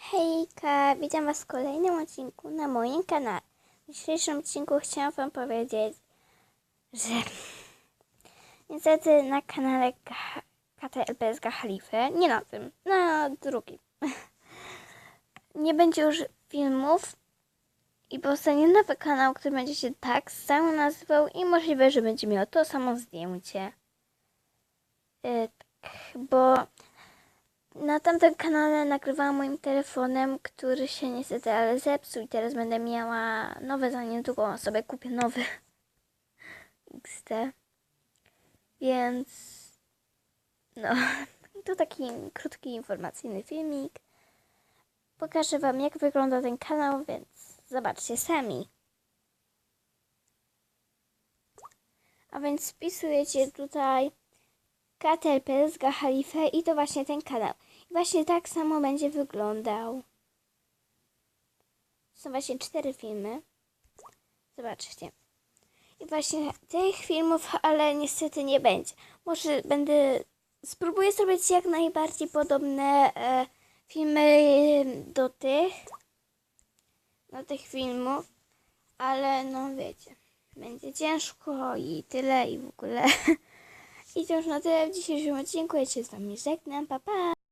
Hejka, witam Was w kolejnym odcinku na moim kanale. W dzisiejszym odcinku chciałam Wam powiedzieć, że niestety na kanale K- KTLPSG Halify, nie na tym, na drugim, nie będzie już filmów i powstanie nowy kanał, który będzie się tak samo nazywał i możliwe, że będzie miał to samo zdjęcie. Yy, tak, bo na tamtym kanale nagrywałam moim telefonem, który się niestety ale zepsuł i teraz będę miała nowe za niedługo. Sobie kupię nowy XD. Więc no, to taki krótki informacyjny filmik. Pokażę Wam jak wygląda ten kanał, więc zobaczcie sami. A więc wpisujecie tutaj Katel PSG Halife i to właśnie ten kanał. I właśnie tak samo będzie wyglądał. Są właśnie cztery filmy. Zobaczcie. I właśnie tych filmów, ale niestety nie będzie. Może będę. Spróbuję zrobić jak najbardziej podobne e, filmy do tych. Do tych filmów. Ale no wiecie. Będzie ciężko i tyle i w ogóle. I to już na tyle w dzisiejszym odcinku. Ja się z Wami żegnam. Pa, pa!